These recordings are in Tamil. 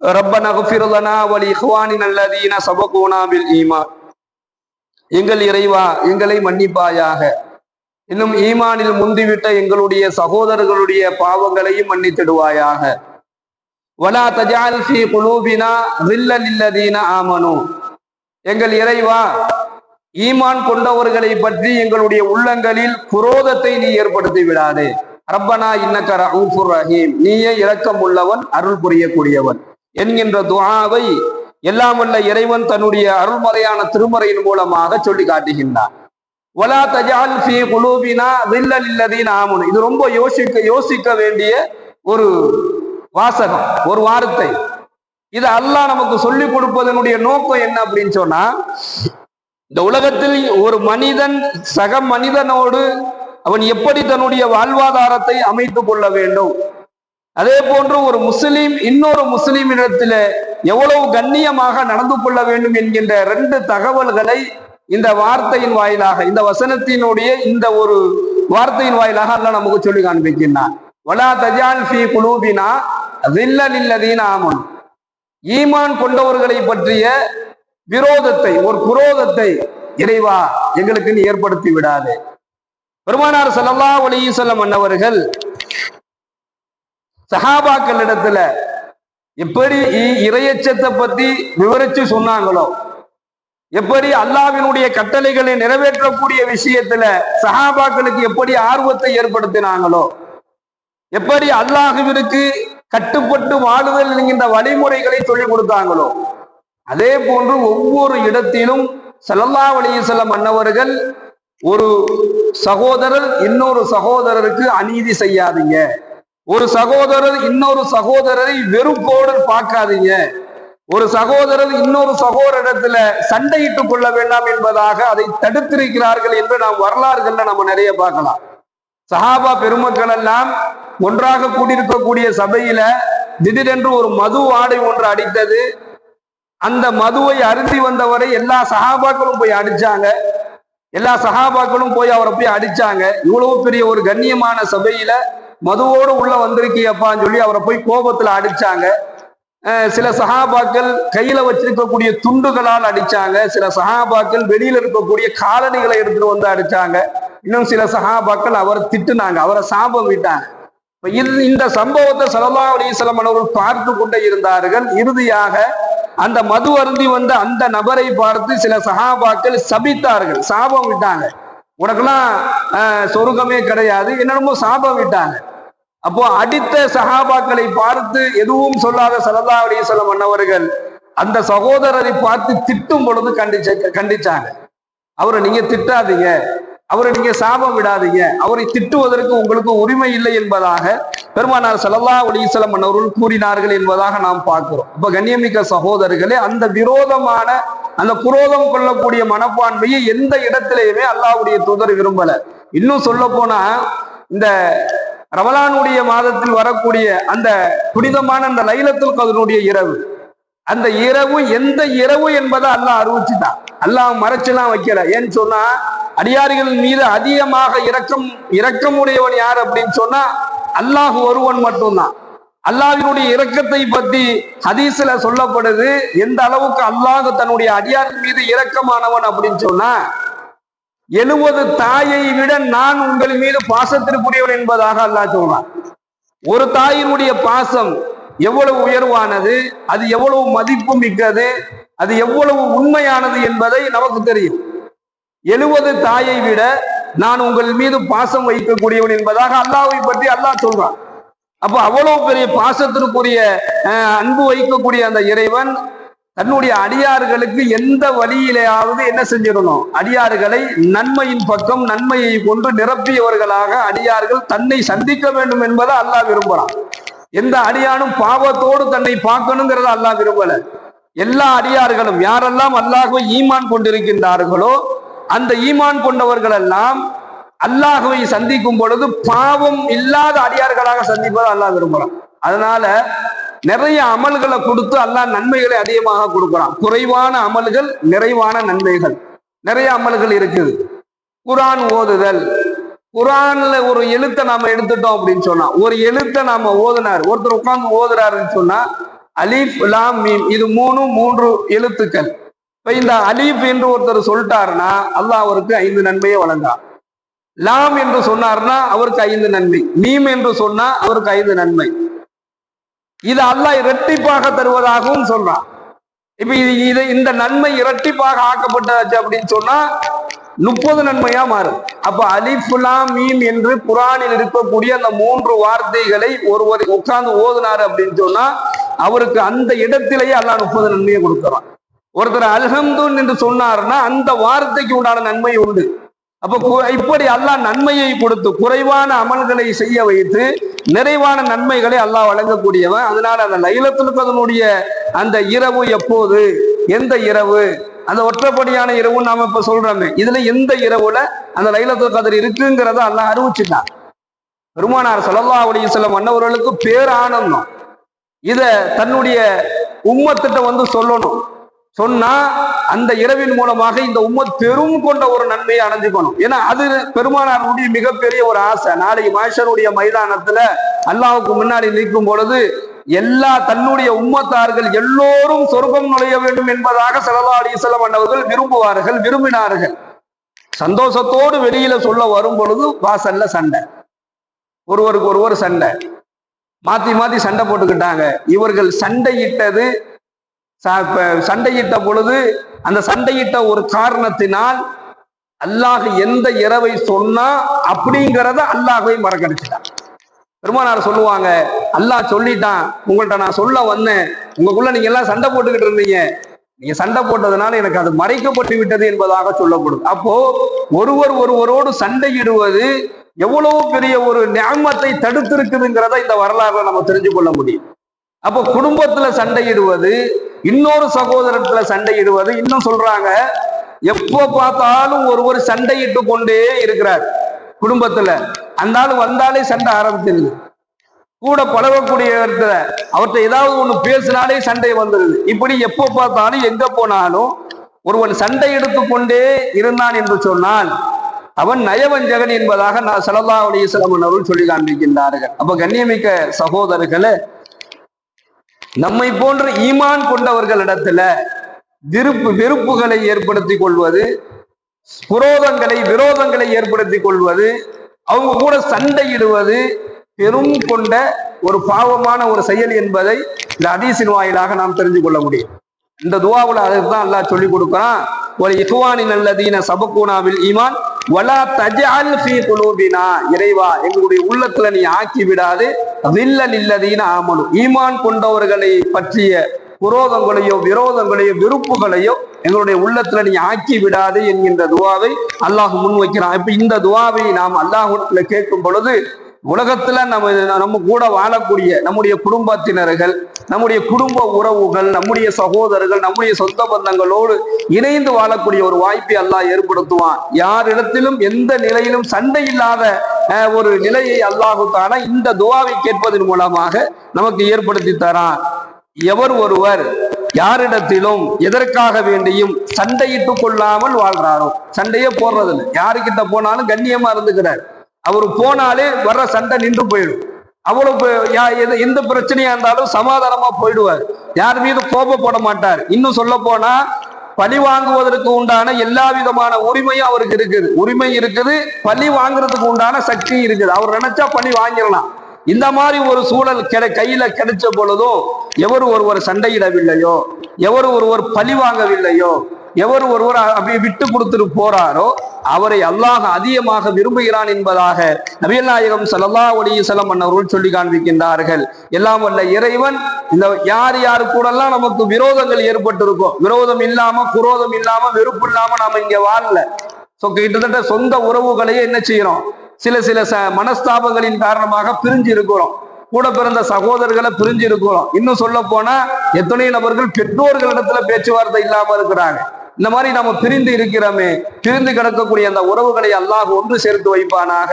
ரப்பன் அகுஃபிருலனா வலி இஹ்வானின் அல்லதீன சபகூனாவில் ஈமான். எங்கள் இறைவா எங்களை மன்னிப்பாயாக. இன்னும் ஈமானில் முந்திவிட்ட எங்களுடைய சகோதரர்களுடைய பாவங்களையும் மன்னித்திடுவாயாக. வலா தஜால் ஃபி குலூபினா வில்லல் இல்லதீன ஆமனு. எங்கள் இறைவா ஈமான் கொண்டவர்களை பற்றி எங்களுடைய உள்ளங்களில் குரோதத்தை நீ ஏற்படுத்தி விடாதே. ரப்பனா இன்னக்கர ரஹீம். நீயே இரக்கம் உள்ளவன் அருள் புரியக்கூடியவன். என்கின்ற துவாவை எல்லாம் வல்ல இறைவன் தன்னுடைய அருள்மறையான திருமறையின் மூலமாக சொல்லி காட்டுகின்றான். வலா தஜால் ஃபி குலூபினா ரில்லலில்லதீன ஆமனு. இது ரொம்ப யோசிக்க யோசிக்க வேண்டிய ஒரு வாசகம் ஒரு வார்த்தை. இது அல்லாஹ் நமக்கு சொல்லி கொடுப்பதனுடைய நோக்கம் என்ன அப்படின்னு சொன்னா இந்த உலகத்தில் ஒரு மனிதன் சக மனிதனோடு அவன் எப்படி தன்னுடைய வாழ்வாதாரத்தை அமைத்துக் கொள்ள வேண்டும்? அதே போன்று ஒரு முஸ்லீம் இன்னொரு முஸ்லீமிடத்தில் எவ்வளவு கண்ணியமாக நடந்து கொள்ள வேண்டும் என்கின்ற ரெண்டு தகவல்களை இந்த வார்த்தையின் வாயிலாக இந்த வசனத்தினுடைய இந்த ஒரு வார்த்தையின் வாயிலாக அல்ல நமக்கு சொல்லி காண்பிக்கின்றான். வலா தஜால் ஃபி குலூபினா ரில்லலில்லதீன ஆமன். ஈமான் கொண்டவர்களை பற்றிய விரோதத்தை ஒரு குரோதத்தை இறைவா எங்களுக்கு ஏற்படுத்தி விடாது. பெருமானார் சல்லா ஒலி சொல்லம் அன்னவர்கள் சஹாபாக்கள் இடத்துல எப்படி இ- இறையச்சத்தை பத்தி விவரிச்சு சொன்னாங்களோ எப்படி அல்லாவினுடைய கட்டளைகளை நிறைவேற்றக்கூடிய விஷயத்துல சஹாபாக்களுக்கு எப்படி ஆர்வத்தை ஏற்படுத்தினாங்களோ எப்படி அல்லாஹுவிற்கு கட்டுப்பட்டு வாழுதல் என்கின்ற வழிமுறைகளை சொல்லிக் கொடுத்தாங்களோ அதே போன்று ஒவ்வொரு இடத்திலும் ஸல்லல்லாஹு அலைஹி வஸல்லம் அன்னவர்கள் ஒரு சகோதரர் இன்னொரு சகோதரருக்கு அநீதி செய்யாதீங்க. ஒரு சகோதரர் இன்னொரு சகோதரரை வெறுப்போடு பார்க்காதீங்க. ஒரு சகோதரர் இன்னொரு சகோதரிடத்துல சண்டையிட்டுக் கொள்ள வேண்டாம் என்பதாக அதை தடுத்திருக்கிறார்கள் என்று நாம் வரலாறுகள்ல நம்ம நிறைய பார்க்கலாம். சஹாபா பெருமக்கள் எல்லாம் ஒன்றாக கூடியிருக்கக்கூடிய சபையில திடீரென்று ஒரு மது ஆடை ஒன்று அடித்தது. அந்த மதுவை அருந்தி வந்தவரை எல்லா சகாபாக்களும் போய் அடிச்சாங்க. எல்லா சகாபாக்களும் போய் அவரை போய் அடிச்சாங்க. இவ்வளவு பெரிய ஒரு கண்ணியமான சபையில மதுவோடு உள்ள வந்திருக்கியப்பான்னு சொல்லி அவரை போய் கோபத்துல அடிச்சாங்க. சில சகாபாக்கள் கையில வச்சிருக்கக்கூடிய துண்டுகளால் அடிச்சாங்க. சில சகாபாக்கள் வெளியில இருக்கக்கூடிய காலணிகளை எடுத்துட்டு வந்து அடிச்சாங்க. இன்னும் சில சகாபாக்கள் அவரை திட்டுனாங்க. அவரை சாபம் விட்டாங்க. இந்த சம்பவத்தை சலல்லா அலிசலம் அவர்கள் பார்த்து கொண்டே இருந்தார்கள். இறுதியாக அந்த மது அருந்தி வந்த அந்த நபரை பார்த்து சில சகாபாக்கள் சபித்தார்கள். சாபம் விட்டாங்க. உனக்கெல்லாம் சொருக்கமே கிடையாது. என்னென்னமோ சாபம் விட்டாங்க. அப்போ அடித்த சகாபாக்களை பார்த்து எதுவும் சொல்லாத ஸல்லல்லாஹு அலைஹி வஸல்லம் அந்த சகோதரரை பார்த்து திட்டும் பொழுது கண்டிச்ச கண்டிச்சாங்க. அவரை நீங்க திட்டாதீங்க. அவரை நீங்க சாபம் விடாதீங்க. அவரை திட்டுவதற்கு உங்களுக்கு உரிமை இல்லை என்பதாக பெருமானார் ஸல்லல்லாஹு அலைஹி மன்னர்கள் கூறினார்கள் என்பதாக நாம் பார்க்கிறோம். இப்ப கண்ணியமிக்க சகோதரர்களே அந்த விரோதமான அந்த குரோதம் கொள்ளக்கூடிய மனப்பான்மையை எந்த இடத்திலையுமே அல்லாஹ்வுடைய தூதர் விரும்பல. இன்னும் சொல்ல போனா இந்த ரமலானுடைய மாதத்தில் வரக்கூடிய அந்த புனிதமான அந்த லைலத்துல் கதனுடைய இரவு. அந்த இரவு எந்த இரவு என்பதை அல்லாஹ் அறிவிச்சுட்டான். அல்லாஹ் மறைச்செல்லாம் வைக்கல. ஏன்னு சொன்னா அடியார்கள் மீது அதிகமாக இரக்கம் இரக்கமுடையவன் யார் அப்படின்னு சொன்னா அல்லாஹ் ஒருவன் மட்டும்தான். அல்லாவினுடைய இரக்கத்தை பத்தி ஹதீஸ்ல சொல்லப்படுது. எந்த அளவுக்கு அல்லாஹ் தன்னுடைய அடியார் மீது இரக்கமானவன் அப்படின்னு சொன்னா எழுபது தாயை விட நான் உங்கள் மீது பாசத்திற்குரியவன் என்பதாக அல்லாஹ் சொல்றான். ஒரு தாயினுடைய பாசம் எவ்வளவு உயர்வானது அது எவ்வளவு மதிப்பு மிக்கது அது எவ்வளவு உண்மையானது என்பதை நமக்கு தெரியும். எழுபது தாயை விட நான் உங்கள் மீது பாசம் வைக்கக்கூடியவன் என்பதாக அல்லாஹ்வை பற்றி அல்லாஹ் சொல்றான். அப்போ அவ்வளவு பெரிய பாசத்திற்குரிய அன்பு வைக்கக்கூடிய அந்த இறைவன் தன்னுடைய அடியார்களுக்கு எந்த வழியிலேயாவது என்ன செஞ்சிடணும்? அடியார்களை நன்மையின் பக்கம் நன்மையை கொண்டு நிரப்பியவர்களாக அடியார்கள் தன்னை சந்திக்க வேண்டும் என்பதை அல்லாஹ் விரும்புகிறான் எந்த அடியானும் பாவத்தோடு தன்னை பார்க்கணுங்கிறத அல்லாஹ் விரும்பல. எல்லா அடியார்களும் யாரெல்லாம் அல்லாஹுவை ஈமான் கொண்டிருக்கின்றார்களோ அந்த ஈமான் கொண்டவர்கள் எல்லாம் அல்லாஹுவை சந்திக்கும் பொழுது பாவம் இல்லாத அடியார்களாக சந்திப்பதை அல்லாஹ் விரும்புறான். அதனால நிறைய அமல்களை கொடுத்து அல்லாஹ் நன்மைகளை அதிகமாக கொடுக்குறான். குறைவான அமல்கள் நிறைவான நன்மைகள். நிறைய அமல்கள் இருக்குது. குரான் ஓதுதல். குரான்ல ஒரு எழுத்தை நாம எடுத்துட்டோம் அப்படின்னு சொன்னா ஒரு எழுத்தை நாம ஓதுனார் ஒருத்தர் உட்கார்ந்து ஓதுறாருன்னு சொன்னா அலீஃப் லாம் மீம் இது மூணும் மூன்று எழுத்துக்கள். இப்ப இந்த அலீஃப் என்று ஒருத்தர் சொல்லிட்டாருன்னா அல்லாஹ் அவருக்கு ஐந்து நன்மையை வழங்கான் லாம் என்று சொன்னார்னா அவருக்கு ஐந்து நன்மை மீம் என்று சொன்னா அவருக்கு ஐந்து நன்மை. இது அல்லாஹ் இரட்டிப்பாக தருவதாகவும் சொல்றான். இப்ப இது இது இந்த நன்மை இரட்டிப்பாக ஆக்கப்பட்டாச்சு அப்படின்னு சொன்னா முப்பது நன்மையா மாறும். அப்ப அலிஃபுலாம் மீம் என்று குரானில் இருக்கக்கூடிய அந்த மூன்று வார்த்தைகளை ஒருவர் உட்கார்ந்து ஓதுனாரு அப்படின்னு சொன்னா அவருக்கு அந்த இடத்திலேயே அல்லாஹ் முப்பது நன்மையை கொடுக்குறான். ஒருத்தர் அல்ஹம்துன் என்று சொன்னாருன்னா அந்த வார்த்தைக்கு உண்டான நன்மை உண்டு. அப்ப இப்படி அல்லாஹ் நன்மையை கொடுத்து குறைவான அமல்களை செய்ய வைத்து நிறைவான நன்மைகளை அல்லாஹ் வழங்கக்கூடியவன். அதனால அந்த லைலத்துல் அதனுடைய அந்த இரவு எப்போது? எந்த இரவு? அந்த ஒற்றப்படியான இரவு நாம இப்ப சொல்றோமே. இதுல எந்த இரவுல அந்த லைலத்துல் கதர் இருக்குங்கிறத அல்லாஹ் அறிவிச்சுட்டான். பெருமானார் ஸல்லல்லாஹு அலைஹி சில மன்னவர்களுக்கு பேர் ஆனந்தம் இத தன்னுடைய உம்மத்திட்ட வந்து சொல்லணும். சொன்னா அந்த இரவின் மூலமாக இந்த உம்மத் பெரும் கொண்ட ஒரு நன்மையை அடைஞ்சுக்கணும். ஏன்னா அது பெருமானாருடைய மிகப்பெரிய ஒரு ஆசை. நாளைக்கு மாஷருடைய மைதானத்துல அல்லாவுக்கு முன்னாடி நிற்கும் பொழுது எல்லா தன்னுடைய உம்மத்தார்கள் எல்லோரும் சொர்க்கம் நுழைய வேண்டும் என்பதாக செலவா அலிசலம் அண்ணவர்கள் விரும்புவார்கள் விரும்பினார்கள். சந்தோஷத்தோடு வெளியில சொல்ல வரும் பொழுது வாசல்ல சண்டை. ஒருவருக்கு ஒருவர் சண்டை. மாத்தி மாத்தி சண்டை போட்டுக்கிட்டாங்க. இவர்கள் சண்டையிட்டது சண்டையிட்ட பொழுது அந்த சண்டையிட்ட ஒரு காரணத்தினால் அல்லாஹ் எந்த இரவை சொன்னா அப்படிங்கிறத அல்லாஹை மறக்கடிச்சிட்டான். பெருமானார் சொல்லுவாங்க அல்லாஹ் சொல்லிட்டான் உங்கள்கிட்ட நான் சொல்ல வந்தேன். உங்களுக்குள்ள நீங்க எல்லாம் சண்டை போட்டுக்கிட்டு இருந்தீங்க. நீங்க சண்டை போட்டதுனால எனக்கு அது மறைக்கப்பட்டு விட்டது என்பதாக சொல்லப்படும். அப்போ ஒருவர் ஒருவரோடு சண்டையிடுவது எவ்வளவு பெரிய ஒரு ஞாபகத்தை தடுத்திருக்குதுங்கிறத இந்த வரலாறுல நம்ம தெரிஞ்சு கொள்ள முடியும். அப்போ குடும்பத்துல சண்டையிடுவது இன்னொரு சகோதரத்துல சண்டையிடுவது. இன்னும் சொல்றாங்க எப்போ பார்த்தாலும் ஒருவர் சண்டையிட்டு கொண்டே இருக்கிறார் குடும்பத்துல. அந்த ஆள் வந்தாலே சண்டை ஆரம்பிச்சிருது. கூட பழகக்கூடிய இடத்துல அவர்கிட்ட ஏதாவது ஒண்ணு பேசினாலே சண்டை வந்துருது. இப்படி எப்போ பார்த்தாலும் எங்க போனாலும் ஒருவன் சண்டை எடுத்து கொண்டே இருந்தான் என்று சொன்னால் அவன் நயவஞ்சகன் என்பதாக நான் சல்லா அலிஸ்லாம் அவர்கள் சொல்லி காண்பிக்கின்றார்கள். அப்ப கண்ணியமிக்க சகோதரர்களே நம்மை போன்ற ஈமான் கொண்டவர்களிடத்துல விருப்பு வெறுப்புகளை ஏற்படுத்திக் கொள்வது புரோதங்களை விரோதங்களை ஏற்படுத்திக் கொள்வது அவங்க கூட சண்டையிடுவது பெரும் கொண்ட ஒரு பாவமான ஒரு செயல் என்பதை இந்த அதீசின் வாயிலாக நாம் தெரிந்து கொள்ள முடியும். இந்த துவாவுல அதுதான் அல்லாஹ் சொல்லி கொடுக்கிறான் ஒரு இஹ்வானின் அல்லதீன சபக்கூனாவில் ஈமான் வலா தஜால் ஃபீ குலூபினா இறைவா எங்களுடைய உள்ளத்துல நீ ஆக்கி விடாது வில்லல் இல்லதீன ஆமனு. ஈமான் கொண்டவர்களை பற்றிய புரோதங்களையோ விரோதங்களையோ விருப்புகளையோ எங்களுடைய உள்ளத்துல நீ ஆக்கி விடாது என்கின்ற துவாவை அல்லாஹ் முன் வைக்கிறான் இப்ப இந்த துவாவை நாம் அல்லாஹ் கேட்கும் பொழுது உலகத்துல நம்ம நம்ம கூட வாழக்கூடிய நம்முடைய குடும்பத்தினர்கள் நம்முடைய குடும்ப உறவுகள் நம்முடைய சகோதரர்கள் நம்முடைய சொந்த பந்தங்களோடு இணைந்து வாழக்கூடிய ஒரு வாய்ப்பை அல்லாஹ் ஏற்படுத்துவான். யாரிடத்திலும் எந்த நிலையிலும் சண்டை இல்லாத ஒரு நிலையை அல்லாஹுத்தான இந்த துவாவை கேட்பதன் மூலமாக நமக்கு ஏற்படுத்தி தரான். எவர் ஒருவர் யாரிடத்திலும் எதற்காக வேண்டியும் சண்டையிட்டுக் கொள்ளாமல் வாழ்றாரோ சண்டையே போடுறதில்லை. யாருக்கிட்ட போனாலும் கண்ணியமா இருந்துக்கிறார். அவர் போனாலே வர்ற சண்டை நின்று போயிடும். அவ்வளவு யா- எது- எந்த பிரச்சனையா இருந்தாலும் சமாதானமா போயிடுவார். யார் மீது கோபப்பட மாட்டார். இன்னும் சொல்ல போனா பழி வாங்குவதற்கு உண்டான எல்லா விதமான உரிமையும் அவருக்கு இருக்குது. உரிமை இருக்குது பழி வாங்குறதுக்கு உண்டான சக்தி இருக்குது. அவர் நினைச்சா பழி வாங்கிடலாம். இந்த மாதிரி ஒரு சூழல் கிடை கையில கிடைச்ச பொழுதும் எவர் ஒருவர் சண்டையிடவில்லையோ எவர் ஒருவர் பழி வாங்கவில்லையோ எவர் ஒருவர் அப்படி விட்டு கொடுத்துட்டு போறாரோ அவரை அல்லாஹ் அதிகமாக விரும்புகிறான் என்பதாக நபியல் நாயகம் சல்லா அலைஹி வஸல்லம் அன்னவர்கள் சொல்லி காண்பிக்கின்றார்கள். எல்லாம் வல்ல இறைவன் இந்த யார் யாரு கூடலாம் நமக்கு விரோதங்கள் ஏற்பட்டிருக்கும். விரோதம் இல்லாம குரோதம் இல்லாம வெறுப்பு இல்லாம நாம இங்க வாழல. ஸோ கிட்டத்தட்ட சொந்த உறவுகளையே என்ன செய்யறோம்? சில சில ச மனஸ்தாபங்களின் காரணமாக பிரிஞ்சு இருக்கிறோம். கூட பிறந்த சகோதரர்களை பிரிஞ்சு இருக்கிறோம். இன்னும் சொல்ல போனா எத்தனை நபர்கள் பெற்றோர்களிடத்துல பேச்சுவார்த்தை இல்லாம இருக்கிறாங்க. இந்த மாதிரி நம்ம பிரிந்து இருக்கிறோமே பிரிந்து கிடக்கக்கூடிய அந்த உறவுகளை அல்லாஹ் ஒன்று சேர்த்து வைப்பானாக.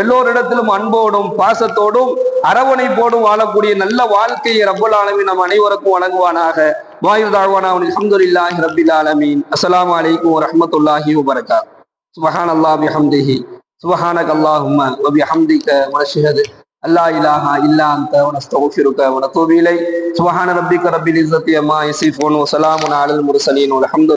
எல்லோரிடத்திலும் அன்போடும் பாசத்தோடும் அரவணைப்போடும் வாழக்கூடிய நல்ல வாழ்க்கையை ரப்பல் ஆலமீன் நம் அனைவருக்கும் வழங்குவானாக. வாயு தாழ்வானா அல்ஹம்துலில்லாஹி ரபில் ஆலமீன். அஸ்லாம் வலைக்கும் வரஹ்மத்துல்லாஹி வபரகாத். சுபஹான் அல்லாஹ் பிஹம்திஹி. சுபஹானக் அல்லாஹும்ம வபிஹம்திக வனஷ்ஹது. அல்லா இலாஹா இல்லா அந்த வனஸ்தக்ஃபிருக வனதூபு இலைக். சுபஹான ரப்பிக ரப்பில் இஸ்ஸத்தி அம்மா யசிஃபூன். வஸலாமுன் அலல் முர்சலீன். வல்ஹம்து